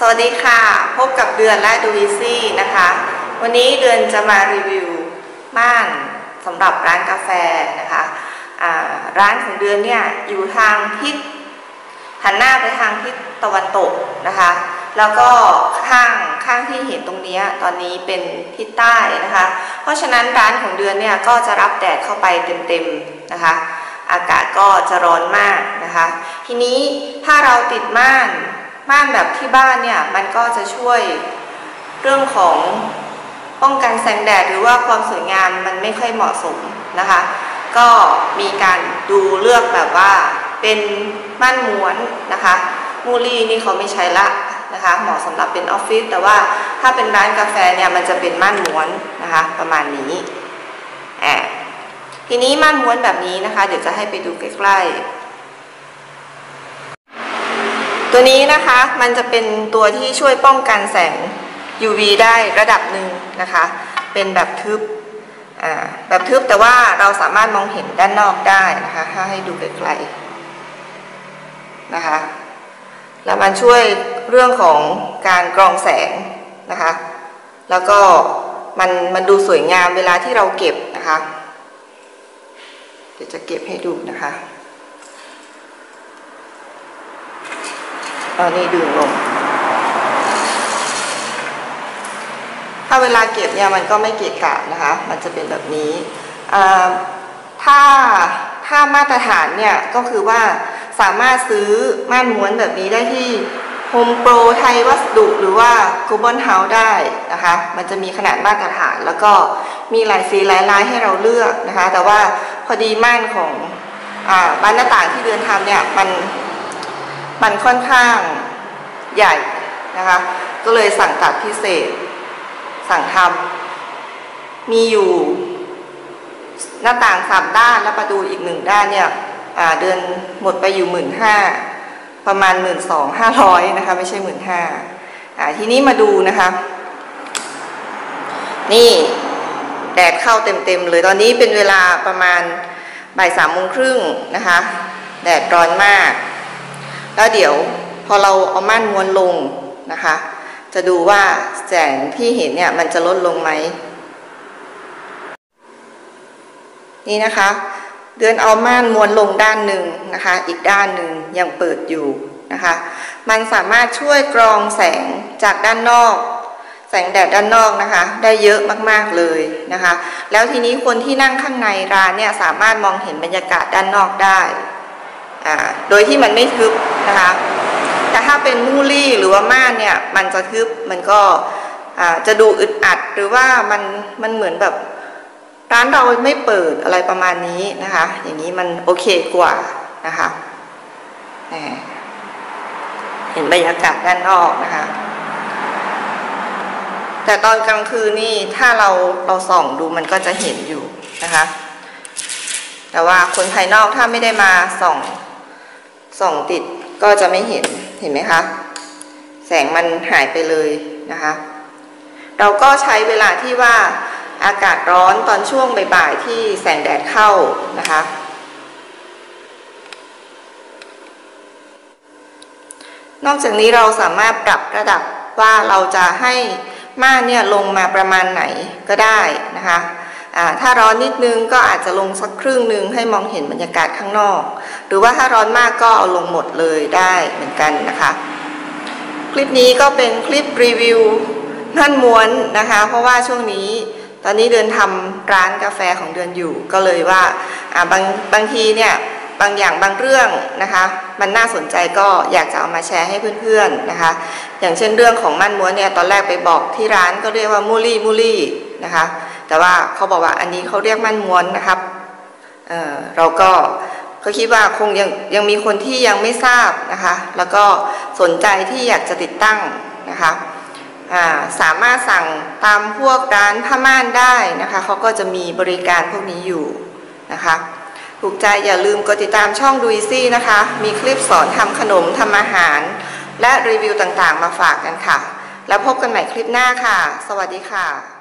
สวัสดีค่ะ พบกับเดือนและดูวิซี่นะคะ วันนี้เดือนจะมารีวิวม่านสำหรับร้านกาแฟนะคะะร้านของเดือนเนี่ยอยู่ทางทิศหันหน้าไปทางทิศตะวันตกนะคะ แล้วก็ข้างข้างที่เห็นตรงนี้ตอนนี้เป็นทิศใต้นะคะ เพราะฉะนั้นร้านของเดือนเนี่ยก็จะรับแดดเข้าไปเต็มๆนะคะ อากาศก็จะร้อนมากนะคะ ทีนี้ถ้าเราติดม่าน ม่านแบบที่บ้านเนี่ยมันก็จะช่วยเรื่องของป้องกันแสงแดดหรือว่าความสวยงามมันไม่ค่อยเหมาะสมนะคะ ก็มีการดูเลือกแบบว่าเป็นม่านม้วนนะคะ มูลี่นี่เขาไม่ใช้ละนะคะเหมาะสำหรับเป็นออฟฟิศแต่ว่าถ้าเป็นร้านกาแฟเนี่ยมันจะเป็นม่านม้วนนะคะประมาณนี้แอบทีนี้ม่านม้วนแบบนี้นะคะ เดี๋ยวจะให้ไปดูใกล้ๆ ตัวนี้นะคะมันจะเป็นตัวที่ช่วยป้องกันแสง UV ได้ระดับหนึ่งนะคะ เป็นแบบทึบแบบทึบแต่ว่าเราสามารถมองเห็นด้านนอกได้นะคะ ถ้าให้ดูไกลๆนะคะ แล้วมันช่วยเรื่องของการกรองแสงนะคะ แล้วก็มันมันดูสวยงามเวลาที่เราเก็บนะคะ เดี๋ยวจะเก็บให้ดูนะคะ อันนี้ดึงลง ถ้าเวลาเก็บเนี่ยมันก็ไม่เกะกะนะคะ มันจะเป็นแบบนี้ ถ้าถ้ามาตรฐานเนี่ยก็คือว่าสามารถซื้อม่านม้วนแบบนี้ได้ที่โฮมโปรไทยวัสดุหรือว่า g l o b a l House ได้นะคะ มันจะมีขนาดมาตรฐาน แล้วก็มีหลายสีหลายลายให้เราเลือกนะคะ แต่ว่าพอดีม่านของอบ้านหน้าต่างที่เดือนทำเนี่ยมัน มันค่อนข้างใหญ่นะคะ ก็เลยสั่งตัดพิเศษ สั่งทำมีอยู่หน้าต่างสามด้านและประตูอีกหนึ่งด้านเนี่ยเดือนหมดไปอยู่หมื่นห้าประมาณหมื่นสองห้าร้อยนะคะ ไม่ใช่หมื่นห้าทีนี้มาดูนะคะ นี่แดดเข้าเต็มๆเลยตอนนี้เป็นเวลาประมาณบ่ายสามโมงครึ่งนะคะ แดดร้อนมาก แล้วเดี๋ยวพอเราเอาม่านม้วนลงนะคะ จะดูว่าแสงที่เห็นเนี่ยมันจะลดลงไหม นี่นะคะ เดือนเอาม่านม้วนลงด้านหนึ่งนะคะ อีกด้านหนึ่งยังเปิดอยู่นะคะ มันสามารถช่วยกรองแสงจากด้านนอก แสงแดดด้านนอกนะคะ ได้เยอะมากๆเลยนะคะ แล้วทีนี้คนที่นั่งข้างในร้านเนี่ยสามารถมองเห็นบรรยากาศด้านนอกได้ โดยที่มันไม่ทึบนะคะ แต่ถ้าเป็นมูลี่หรือว่าม่านเนี่ยมันจะทึบมันก็จะดูอึดอัดหรือว่ามันมันเหมือนแบบร้านเราไม่เปิดอะไรประมาณนี้นะคะ อย่างนี้มันโอเคกว่านะคะเห็นบรรยากาศด้านนอกนะคะ แต่ตอนกลางคืนนี่ถ้าเราเราส่องดูมันก็จะเห็นอยู่นะคะ แต่ว่าคนภายนอกถ้าไม่ได้มาส่อง ส่องติดก็จะไม่เห็นเห็นไหมคะ แสงมันหายไปเลยนะคะ เราก็ใช้เวลาที่ว่าอากาศร้อนตอนช่วงบ่ายๆที่แสงแดดเข้านะคะ นอกจากนี้เราสามารถปรับระดับว่าเราจะให้ม่านเนี่ยลงมาประมาณไหนก็ได้นะคะ ถ้าร้อนนิดนึงก็อาจจะลงสักครึ่งหนึ่งให้มองเห็นบรรยากาศข้างนอก หรือว่าถ้าร้อนมากก็เอาลงหมดเลยได้เหมือนกันนะคะ คลิปนี้ก็เป็นคลิปรีวิวนั่นม้วนนะคะ เพราะว่าช่วงนี้ตอนนี้เดินทำร้านกาแฟของเดือนอยู่ ก็เลยว่าบางบางทีเนี่ยบางอย่างบางเรื่องนะคะ มันน่าสนใจก็อยากจะเอามาแชร์ให้เพื่อนๆนะคะ อย่างเช่นเรื่องของมั่นม้วนเนี่ยตอนแรกไปบอกที่ร้านก็เรียกว่ามูลี่มูลี่นะคะ แต่ว่าเขาบอกว่าอันนี้เขาเรียกมั่นม้วนนะครับเเราก็ก็คิดว่าคงยังยังมีคนที่ยังไม่ทราบนะคะ แล้วก็สนใจที่อยากจะติดตั้งนะคะสามารถสั่งตามพวกร้านผ้าม่านได้นะคะเขาก็จะมีบริการพวกนี้อยู่นะคะ ถูกใจอย่าลืมกดติดตามช่องดูอีซี่นะคะ มีคลิปสอนทำขนมทำอาหาร และรีวิวต่างๆมาฝากกันค่ะ แล้วพบกันใหม่คลิปหน้าค่ะ สวัสดีค่ะ